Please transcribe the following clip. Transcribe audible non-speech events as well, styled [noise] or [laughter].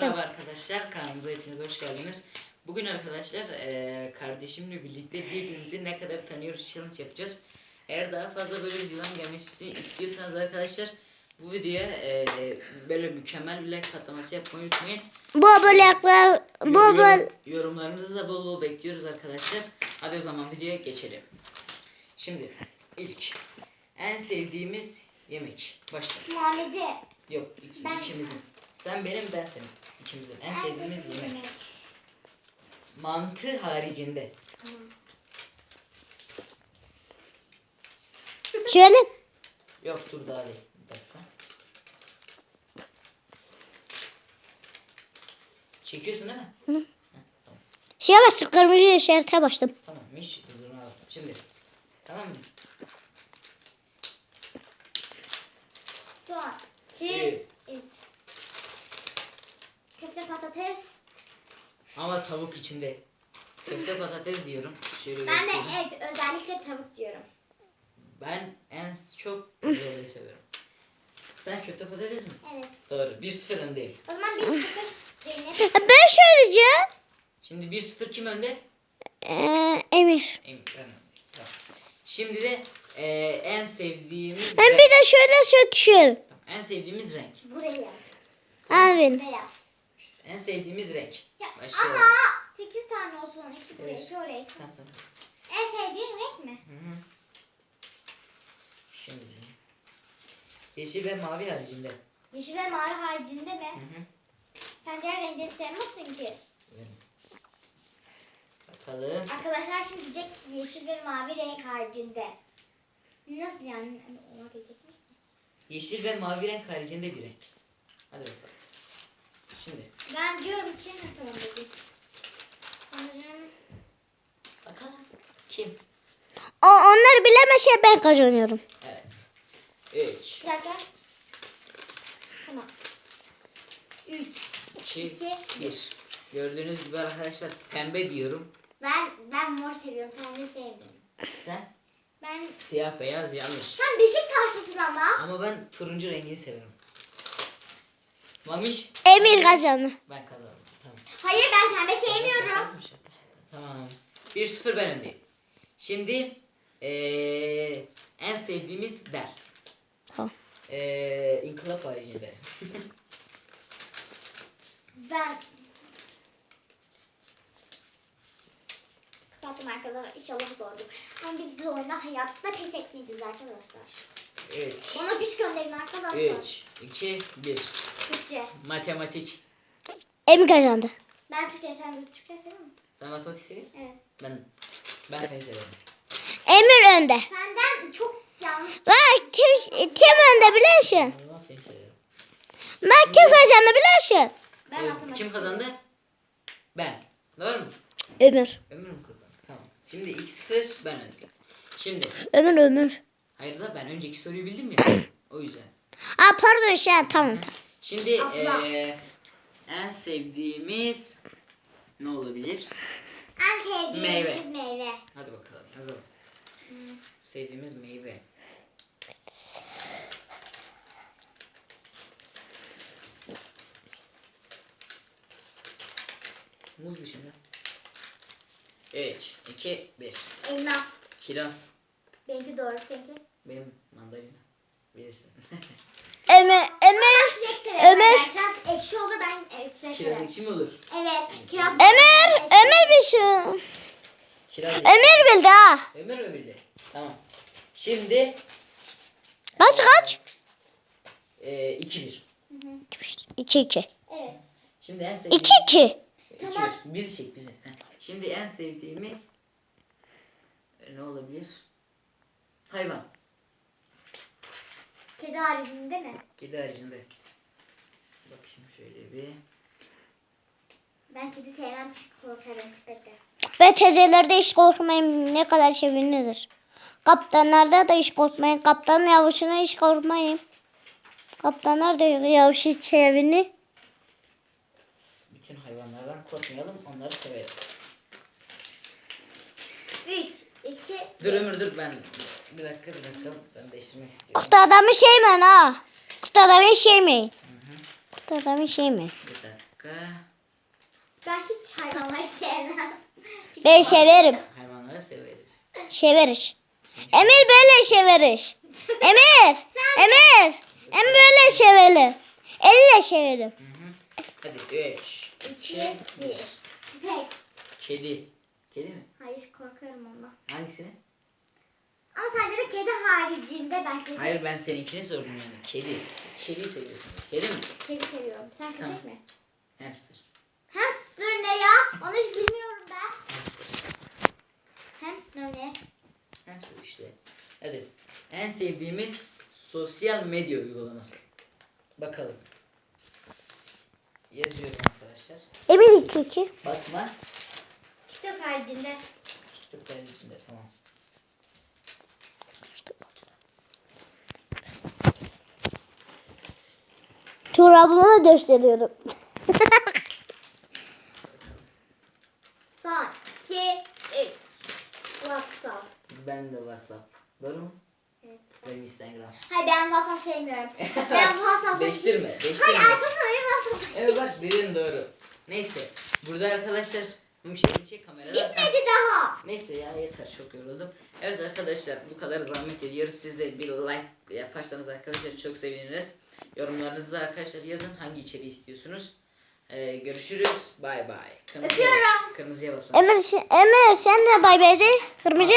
Merhaba arkadaşlar, kanalımıza hepiniz hoş geldiniz. Bugün arkadaşlar eee, kardeşimle birlikte birbirimizi ne kadar tanıyoruz challenge yapacağız. Eğer daha fazla böyle videoların gelmesini istiyorsanız arkadaşlar bu videoya eee, böyle mükemmel bir like patlaması yapmayı unutmayın. Bu börekler, bu Yorum- böl yorumlarınızı da bol bol bekliyoruz arkadaşlar. Hadi o zaman videoya geçelim. Şimdi ilk en sevdiğimiz yemek. Başla. Muhammed'i. Yok ik- Ben- ikimizin. Sen benim ben senin. İkimizin en sevdiğimiz yemek. Mantı haricinde. şöyle Yok dur daha değil. Bir dakika. Çekiyorsun değil mi? şeye bastım kırmızı işarete bastım. Tamam. Hiç durdurma al. Şimdi. Tamam mı? Soğan. Ee, Şey. Köfte patates. ama tavuk içinde. Köfte patates diyorum. Şöyle Ben de göstereyim. et. Özellikle tavuk diyorum. Ben en çok pilavı seviyorum. Sen köfte patates mi? Evet. Doğru. 1-0 öndeyim. O zaman 1-0 Zeynep. [laughs] Ben söyleyeceğim. Şimdi 1-0 kim önde? Ee, Emir. Emin. Ben öndeyim. Tamam. Şimdi de eee, en sevdiğimiz Ben renk. bir de şöyle söylüyorum. Tamam, En sevdiğimiz renk. Buraya yaz. Abim. En sevdiğimiz renk. Ya, Başlayalım. ama 8 tane olsun. 2 buraya, Evet. 2 oraya. Tamam tamam. En sevdiğin renk mi? Hı hı. Şimdi yeşil ve mavi haricinde. Yeşil ve mavi haricinde mi? Hı hı. Sen diğer renkleri sevmezsin ki. Bakalım. Arkadaşlar şimdi diyecek ki yeşil ve mavi renk haricinde. Nasıl yani? Ona diyecek misin? Yeşil ve mavi renk haricinde bir renk. Hadi bakalım. Şimdi Ben diyorum ki ne tamam dedim. Sanırım bakalım. Kim? O, onlar bilemezse ben kazanıyorum. Evet. 3, bir dakika. Tamam. 3. 2, İki. 1. Gördüğünüz gibi arkadaşlar pembe diyorum. Ben ben mor seviyorum. Pembe sevmiyorum. Sen Ben siyah beyaz yanlış. sen Beşiktaşlısın ama. Ama ben turuncu rengini severim. Mamiş Emir kazandı. ben kazandım. Tamam. Hayır ben pembe sevmiyorum. Tamam. 1-0 ben öndeyim. Şimdi eee, en sevdiğimiz ders. Tamam. Eee inkılap haricinde. [laughs] Ben Kapattım arkadaşlar. İnşallah doğru. Ama biz bu oyuna hayatta pes etmeyiz arkadaşlar. 3, Bana güç gönderin arkadaşlar. 3, 2, 1. Türkçe. Matematik. Emir kazandı. Ben Türkçe sen Türkçe seviyor musun? Sen matematik seviyorsun? Evet. Ben ben fen severim. Emir önde. Senden çok yanlış. Bak kim, kim önde biliyorsun? Ama fen severim. Bak kim kazandı biliyorsun? Ben Ee, matematik. kim kazandı? Ben. Doğru mu? Ömür. Ömür mü kazandı? Tamam. Şimdi 2-0 ben öndeyim. Şimdi Ömür ömür. hayır da ben önceki soruyu bildim ya. [coughs] O yüzden. Aa pardon şey tamam. Şimdi eee, en sevdiğimiz ne olabilir? En sevdiğim Meyve. meyve. Hadi bakalım yazalım. Sevdiğimiz meyve. Muz dışında. 3, 2, 1. Elma. Kiraz. Benimki doğru. Seninki. Benim mandalina. Bilirsin. [laughs] Ömür Ömür Ben çilek severim. Ömer. Ben ekşi olur ben e, ekşi mi olur? Evet. Kiraz. Ömür Ömür bir şey. Kiraz ekşi. Ömür bildi ha. Ömür mü bildi? Tamam. Şimdi Kaç kaç? eee 2-1. 2 2. Evet. Şimdi en sevdiğim... 2 2. İki Tamam. bir. Bizi çek bizi. Heh. Şimdi en sevdiğimiz e, ne olabilir? Hayvan. Kedi haricinde mi? Kedi haricinde. Şöyle bir. Ben kedi sevmem çünkü korkarım köpekten. Ve tezelerde hiç korkmayın ne kadar sevimlidir. Kaptanlarda da hiç korkmayın. Kaptan yavrusuna hiç korkmayın. Kaptanlar da yavrusu sevimli. Bütün hayvanlardan korkmayalım, onları sevelim. 3, 2, Dur Ömür dur ben. Bir dakika bir dakika ben değiştirmek istiyorum. Kurt adamı şeymen ha. Kurt adamı şeymeyin. Kurt adamı şeymeyin. Bir dakika. Ben hiç hayvanları sevmem. Ben severim. Hayvanları severiz. Severiz. Emir böyle severiz. Emir. [laughs] Emir. Emir böyle severim. Elle severim. Hı hı. Hadi 3, 2, 2, 1. 1. Köpek. Kedi. Kedi mi? Hayır korkarım ondan. Hangisini? Ama sende de kedi haricinde ben kedi, Hayır ben seninkini sordum yani. Kedi. Kediyi seviyorsun. Kedi mi? kedi seviyorum. Sen köpek Tamam. mi? Hamster. Hamster ne ya? Onu hiç bilmiyorum ben. Hamster. Hamster ne? Hamster işte. Hadi. En sevdiğimiz sosyal medya uygulaması. Bakalım. Yazıyorum arkadaşlar. İki iki. Bakma. TikTok haricinde. TikTok'ların içinde tamam. Çorabımı gösteriyorum. [laughs] Son 2, 3. WhatsApp. Ben de WhatsApp. Doğru mu? Evet. Benim Instagram. Hayır ben WhatsApp sevmiyorum. ben [laughs] WhatsApp'ta Değiştirme, değiştirme. Hayır arkadaşlar benim WhatsApp. Evet bak dedin doğru. Neyse. Burada arkadaşlar bir şey çek kameradan. Bitmedi daha. Neyse ya yeter çok yoruldum. Evet arkadaşlar bu kadar zahmet ediyoruz. Siz de bir like yaparsanız arkadaşlar çok seviniriz. Yorumlarınızı da arkadaşlar yazın hangi içeriği istiyorsunuz. Ee, görüşürüz. Bay bay. Kırmızıya bas. Öpüyorum. Kırmızıya basma. Emir, Emir sen de bay bay de. Kırmızı.